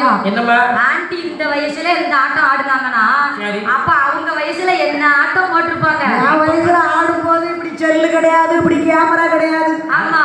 சந்தேகம் என்னம்மா? ஆண்டி இந்த வயசுல இந்த ஆட்டம் ஆடுனாங்கன்னா அப்ப அவங்க வயசுல என்ன ஆட்டம் போட்டிருப்பாங்க? என் வயசுல ஆடும் போது இப்படி செல்லு கிடையாது இப்படி கேமரா கிடையாது. ஆமா.